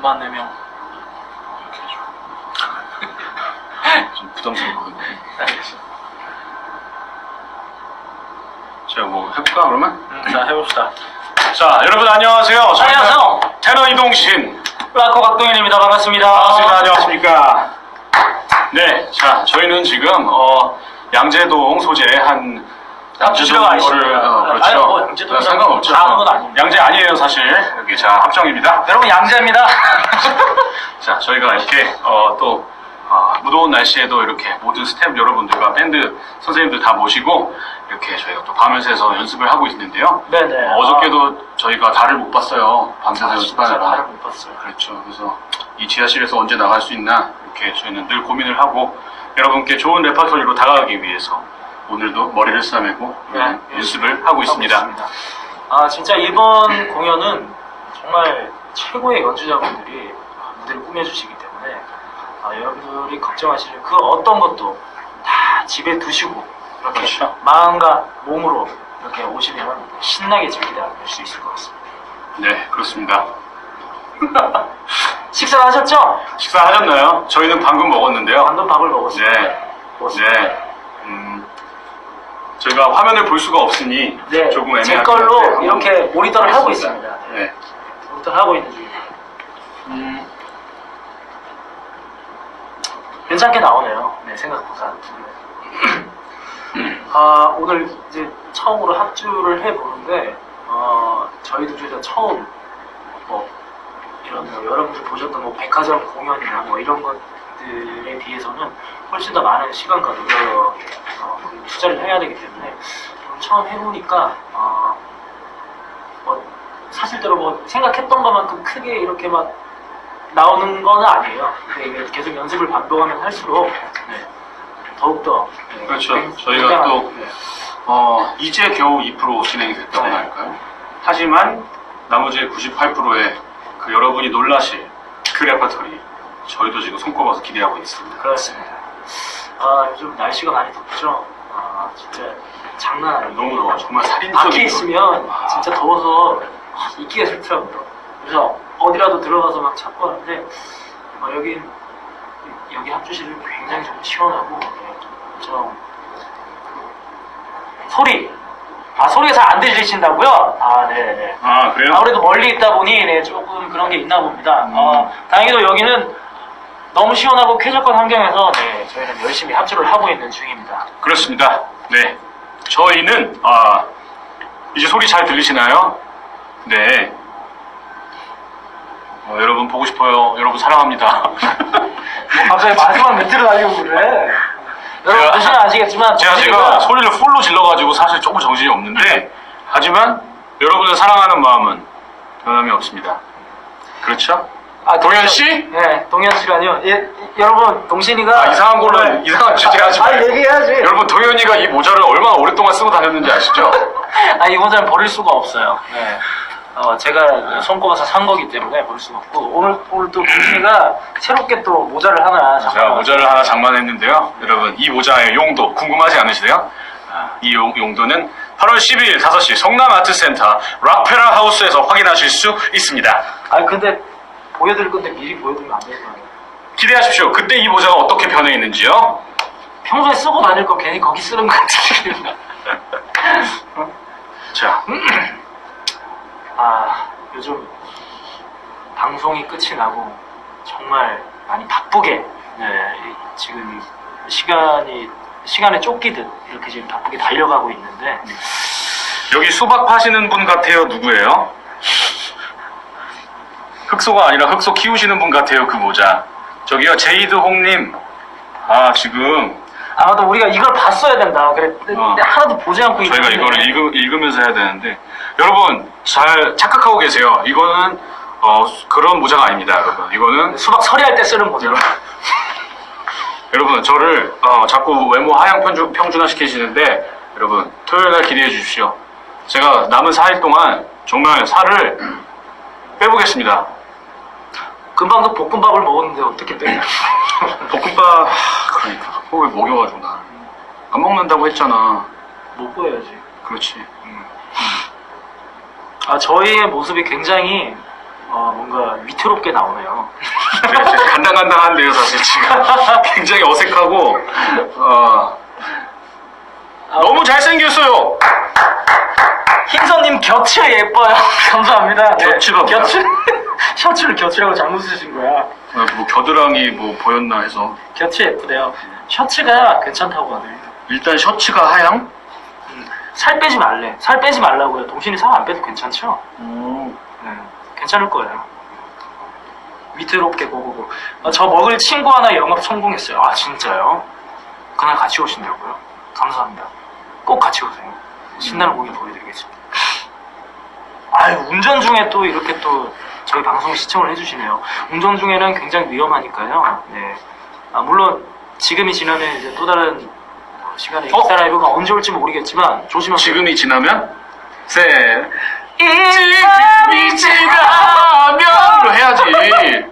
만네 명. 이렇게 해줘. 좀 부담스럽거든요. 알겠어. 제가 뭐 해볼까 그러면? 음, 자 해봅시다. 자 여러분 안녕하세요. 저희는 안녕하세요. 테너 이동신 라커 박동현입니다. 반갑습니다. 반갑습니다. 안녕하십니까. 네, 자 저희는 지금 어, 양재동 소재 한 합주시라고 아니시죠? 어, 그렇죠. 아니, 뭐 양재동이랑 상관없죠. 다 하는 건 아닙니다. 양재 아니에요 사실. 여기 자 합정입니다. 여러분 양재입니다. 자, 저희가 이렇게 어, 또 아, 무더운 날씨에도 이렇게 모든 스태프 여러분들과 밴드 선생님들 다 모시고 이렇게 저희가 또 밤을새서 연습을 하고 있는데요. 네네. 어, 어저께도 저희가 달을 못 봤어요. 밤새서 아, 진짜 연습하느라. 달을 못 봤어요. 그렇죠. 그래서 이 지하실에서 언제 나갈 수 있나 이렇게 저희는 늘 고민을 하고 여러분께 좋은 레퍼토리로 다가가기 위해서 오늘도 머리를 싸매고 네, 연습을 하고 있습니다. 아 진짜 이번 공연은 정말 최고의 연주자분들이 무대를 꾸며주시기 때문에 아, 여러분들이 걱정하시는 그 어떤 것도 다 집에 두시고 이렇게 그렇죠. 마음과 몸으로 이렇게 오시면 신나게 즐기다 볼수 있을 것 같습니다. 네, 그렇습니다. 식사하셨죠? 식사하셨나요? 저희는 방금 먹었는데요. 방금 밥을 먹었습니다. 네. 네. 음, 저희가 화면을 볼 수가 없으니 네, 조금 제 걸로 이렇게 모니터를 하고 있습니다. 네. 네. 모니터를 하고 있는 중입니다. 음, 괜찮게 나오네요. 네, 생각보다. 아, 오늘 이제 처음으로 합주를 해보는데, 어, 저희도 진짜 처음, 뭐, 이런 뭐 여러분들 보셨던 뭐 백화점 공연이나 뭐 이런 것들에 비해서는 훨씬 더 많은 시간과 노력, 어, 투자를 해야 되기 때문에, 오늘 처음 해보니까, 어, 뭐, 사실대로 뭐 생각했던 것만큼 크게 이렇게 막 나오는 건 아니에요. 근데 이게 계속 연습을 반복하면 할수록 네, 더욱더 네, 그렇죠. 굉- 저희가 굉장한- 또 네. 어, 이제 겨우 2% 진행이 됐다고 네. 할까요? 하지만 나머지 98%의 그 여러분이 놀라실 그 레퍼토리 저희도 지금 손꼽아서 기대하고 있습니다. 그렇습니다. 아 요즘 날씨가 많이 덥죠. 아 진짜 장난 아니에요. 너무 더워. 정말 살인적인 밖에 있으면 와. 진짜 더워서 아, 있기가 싫더라고요. 그래서 어디라도 들어가서 막 찾고 하는데 어, 여기 여기 합주실은 굉장히 좀 시원하고 네, 좀 소리 아 소리가 잘 안 들리신다고요? 아 네네. 아 그래요? 아무래도 멀리 있다 보니 네, 조금 그런 게 있나 봅니다. 음. 어, 다행히도 여기는 너무 시원하고 쾌적한 환경에서 네, 저희는 열심히 합주를 하고 있는 중입니다. 그렇습니다. 네. 저희는 아 이제 소리 잘 들리시나요? 네. 어, 여러분 보고 싶어요. 여러분 사랑합니다. 갑자기 마지막 멘트를 날리고 그래. 여러분 제가- 보시면 아시겠지만 제가 지금 저희가 소리를 풀로 질러가지고 사실 조금 정신이 없는데 하지만 여러분을 사랑하는 마음은 변함이 없습니다. 그렇죠? 아, 동현 그렇죠. 씨? 네, 동현 씨라뇨. 예, 여러분 동신이가 아, 이상한 걸로 오늘- 이상한 주제 하지 아, 말고 얘기해야지. 여러분 동현이가 이 모자를 얼마나 오랫동안 쓰고 다녔는지 아시죠? 아, 이 모자는 버릴 수가 없어요. 네. 어, 제가 손꼽아서 산 거기 때문에 버릴 수가 없고 오늘 오늘 또 동신이가 새롭게 또 모자를 하나 제가 모자를 하나 장만했는데요. 여러분 이 모자의 용도 궁금하지 않으시대요? 아, 이 용, 용도는 8월 12일 5시 성남 아트센터 락페라 하우스에서 확인하실 수 있습니다. 아니 근데 보여드릴 건데 미리 보여드리면 안 되는 거예요. 기대하십시오. 그때 이 모자가 어떻게 변해 있는지요? 평소에 쓰고 다닐 거 괜히 거기 쓰는 거 같아. 자, 아 요즘 방송이 끝이 나고 정말 많이 바쁘게 네, 이- 지금 시간이 시간에 쫓기듯 이렇게 지금 바쁘게 달려가고 있는데 여기 수박 파시는 분 같아요. 누구예요? 흑소가 아니라 흑소 키우시는 분 같아요. 그 모자. 저기요, 제이드 홍님. 아, 지금 아마도 우리가 이걸 봤어야 된다. 그래 어. 하나도 보지 않고 저희가 있는데 이거를 읽으, 읽으면서 해야 되는데 여러분 잘 착각하고 계세요. 이거는 어, 그런 모자가 아닙니다, 여러분. 이거는 수박 서리할 때 쓰는 거죠. 여러분 저를 어, 자꾸 외모 하향 평준, 평준화 시키시는데 여러분 토요일 날 기대해 주십시오. 제가 남은 4일 동안 정말 살을 빼보겠습니다. 금방도 볶음밥을 먹었는데 어떻게 빼냐? 볶음밥 하, 그러니까 왜 먹여가지고 나안 먹는다고 했잖아. 못 보여야지. 그렇지. 아 저희의 모습이 굉장히 어, 뭔가 위태롭게 나오네요. 네, 간당간당한데요, 사실 지금. 굉장히 어색하고, 어, 너무 잘생겼어요! 흰선님 곁이 예뻐요. 감사합니다. 네. 곁이가 뭐야? 곁이 셔츠를 곁이라고 잘못 쓰신 거야. 아, 뭐 겨드랑이 뭐 보였나 해서. 곁이 예쁘대요. 셔츠가 괜찮다고 하네. 일단 셔츠가 하양? 음, 살 빼지 말래. 살 빼지 말라고요. 동신이 살 안 빼도 괜찮죠? 오. 네, 괜찮을 거예요. 위태롭게 보고 아, 저 먹을 친구 하나 영업 성공했어요. 아 진짜요? 그날 같이 오신다고요? 감사합니다. 꼭 같이 오세요. 신나는 고기 보여드리겠습니다. 아유 운전 중에 또 이렇게 또 저희 방송 시청을 해주시네요. 운전 중에는 굉장히 위험하니까요. 네. 아, 물론 지금이 지나면 이제 또 다른 시간에 어? 인스타 라이브가 언제 올지 모르겠지만 조심하세요. 지금이 지나면? 세. 지금이 지나면로 해야지.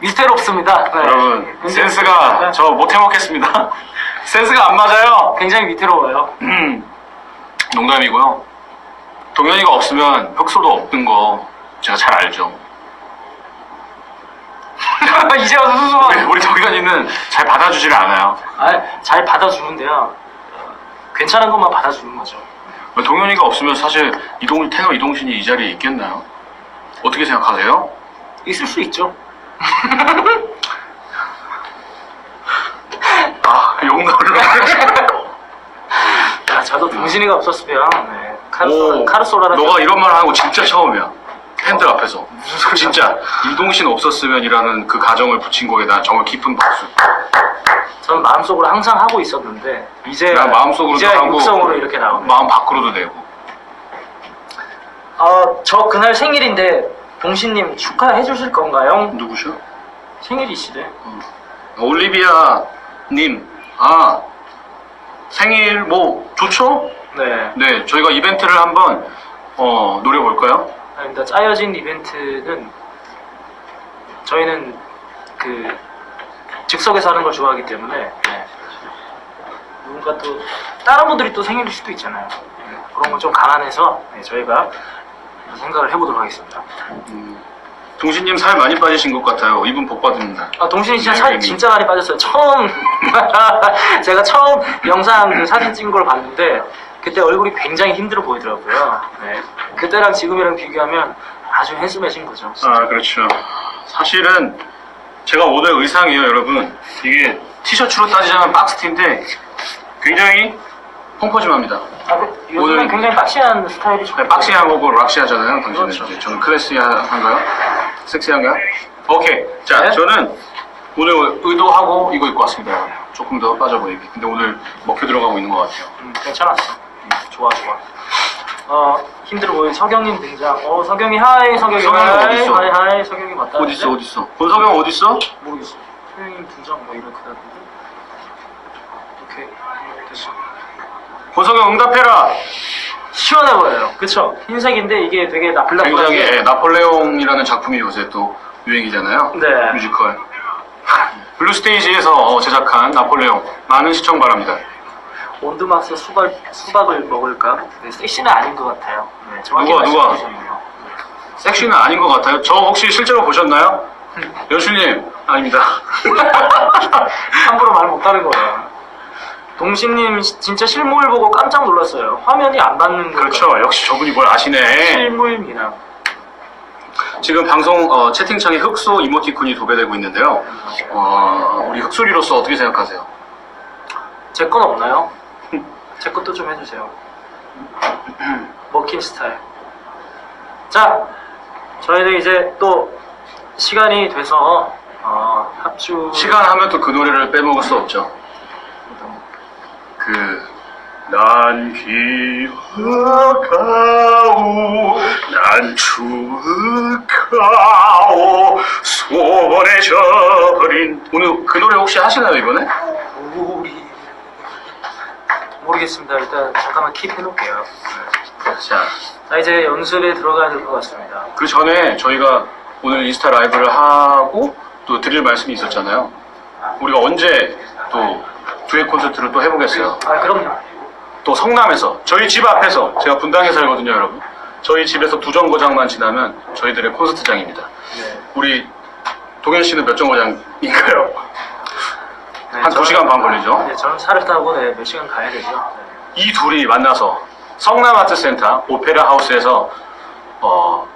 위태롭습니다. 네. 여러분, 굉장히 센스가. 저 못 해 먹겠습니다. 센스가 안 맞아요. 굉장히 위태로워요. 음, 농담이고요. 동현이가 없으면 흑소도 없는 거 제가 잘 알죠. 이제 와서 우리, 수수한. 우리 동현이는 잘 받아주질 않아요. 아, 잘 받아주는데요. 괜찮은 것만 받아주는 거죠. 동현이가 없으면 사실 이동 태너 이동신이 이 자리에 있겠나요? 어떻게 생각하세요? 있을 수 있죠. 아, 용나를 아, 저도 동신이가 없었으면 네. 카르소, 오, 카르소라라. 너가 이런 말 하는 거 진짜 처음이야. 팬들 앞에서. 무슨 소리야? 진짜 이동신 없었으면이라는 그 가정을 붙인 거에 대한 정말 깊은 박수. 저는 마음속으로 항상 하고 있었는데 이제 나 마음속으로도 이제 하고 육성으로 이렇게 나오네. 마음 밖으로도 내고. 어, 저 그날 생일인데 동신님 축하해 주실 건가요? 누구셔? 생일이시래. 올리비아 님. 아 생일 뭐 좋죠? 네. 네, 저희가 이벤트를 한번 어, 노려볼까요? 아닙니다. 짜여진 이벤트는 저희는 그 즉석에서 하는 걸 좋아하기 때문에 네. 누군가 또 다른 분들이 또 생일일 수도 있잖아요. 네, 그런 걸 좀 감안해서 네, 저희가 생각을 해보도록 하겠습니다. 동신님 살 많이 빠지신 것 같아요. 이분 복 받습니다. 아, 동신이 진짜 네, 살 네. 진짜 많이 빠졌어요. 처음 제가 처음 영상 그 사진 찍은 걸 봤는데 그때 얼굴이 굉장히 힘들어 보이더라고요. 네. 그때랑 지금이랑 비교하면 아주 핸섬해진 거죠. 아, 그렇죠. 사실은 제가 오늘 의상이에요, 여러분. 이게 티셔츠로 따지자면 박스티인데 굉장히 펑퍼짐합니다. 아, 그, 요즘은 오늘- 굉장히 박시한 스타일이 좋고 네, 박시한 거고 락시하잖아요, 당신은. 그렇죠. 이제 저는 클래시한가요? 섹시한가요? 오케이. 자, 네. 저는 오늘 의도하고 이거 입고 왔습니다. 조금 더 빠져 보이게. 근데 오늘 먹혀 들어가고 있는 것 같아요. 음, 괜찮았어. 음, 좋아, 좋아. 어, 힘들어 보이는 서경님 등장. 어, 서경이 하이, 서경이 서경이 하이, 어딨어? 하이, 하이, 서경이 맞다. 어딨어, 어딨어? 권석영 어딨어? 모르겠어. 서경님 등장 뭐 이렇게 하는데. 오케이, 음, 됐어. 권석영 응답해라! 시원해 보여요. 그쵸? 흰색인데 이게 되게 나플라플하게. 굉장히 예, 나폴레옹이라는 작품이 요새 또 유행이잖아요. 네. 뮤지컬. 블루스테이지에서 제작한 나폴레옹 많은 시청 바랍니다. 온두막스 수박, 수박을 먹을까? 네, 섹시는 아닌 것 같아요. 네, 정확히 누가, 누가? 말씀해주셨네요. 섹시는 아닌 것 같아요. 저 혹시 실제로 보셨나요? 연출님 아닙니다. 함부로 말 못하는 거예요. 동신님 시- 진짜 실물 보고 깜짝 놀랐어요. 화면이 안 받는 거. 그렇죠. 역시 저분이 뭘 아시네. 실물 미남. 지금 방송 어, 채팅창에 흑소 이모티콘이 도배되고 있는데요. 어, 우리 흑소리로서 어떻게 생각하세요? 제 건 없나요? 제 것도 좀 해주세요. 먹힌 스타일. 자, 저희는 이제 또 시간이 돼서 어, 합주 시간 하면 또 그 노래를 빼먹을 수 없죠. 그, 난 기억하오, 난 추억하오, 소원해져버린. 오늘 그 노래 혹시 하시나요, 이번에? 우리 모르겠습니다. 일단 잠깐만 킵 해놓을게요. 자, 자 이제 연습에 들어가야 될 것 같습니다. 그 전에 저희가 오늘 인스타 라이브를 하고 또 드릴 말씀이 있었잖아요. 우리가 언제 또 두엣 콘서트를 또 해보겠어요. 아 그럼요. 또 성남에서 저희 집 앞에서 제가 분당에 살거든요, 여러분. 저희 집에서 두 정거장만 지나면 저희들의 콘서트장입니다. 네. 우리 동현 씨는 몇 정거장인가요? 네, 한 저는- 2시간 반 걸리죠? 네, 저는 차를 타고 네, 몇 시간 가야 되죠. 네. 이 둘이 만나서 성남 아트센터 오페라 하우스에서 어,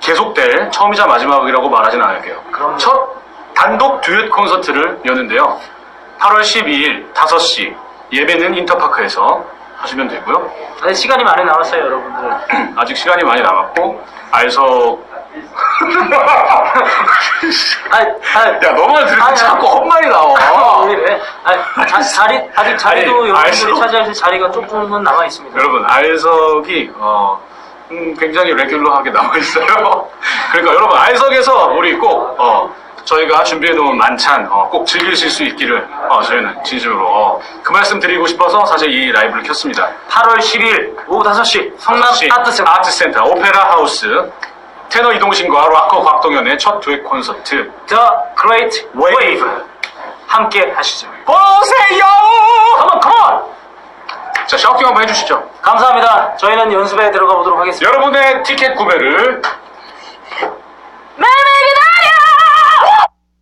계속될 처음이자 마지막이라고 말하진 않을게요. 그럼요. 첫 단독 듀엣 콘서트를 여는데요. 8월 12일 5시 예배는 인터파크에서 하시면 되고요. 네, 시간이 많이 남았어요, 여러분들. 아직 시간이 많이 남았고 알석 아, 아, 야 너만 들으면 아니, 자꾸 헛말이? 아, 자, 자리, 아직 자리도 아니, 여러분들이 알수- 차지하실 자리가 조금은 남아 있습니다. 여러분 알석이 어, 음, 굉장히 레귤러하게 남아 있어요. 그러니까 여러분 알석에서 우리 꼭 어, 저희가 준비해놓은 만찬 어, 꼭 즐기실 수 있기를 어, 저희는 진심으로 어, 그 말씀 드리고 싶어서 사실 이 라이브를 켰습니다. 8월 10일 오후 5시 성남 5시 아트센터 아트센터 오페라 하우스 테너 이동신과 락커 곽동현의 첫 듀엣 콘서트 The Great Wave. Wave 함께 하시죠. 보 세요. 컴온 컴온! 자 샤우팅 한번 해주시죠. 감사합니다. 저희는 연습에 들어가 보도록 하겠습니다. 여러분의 티켓 구매를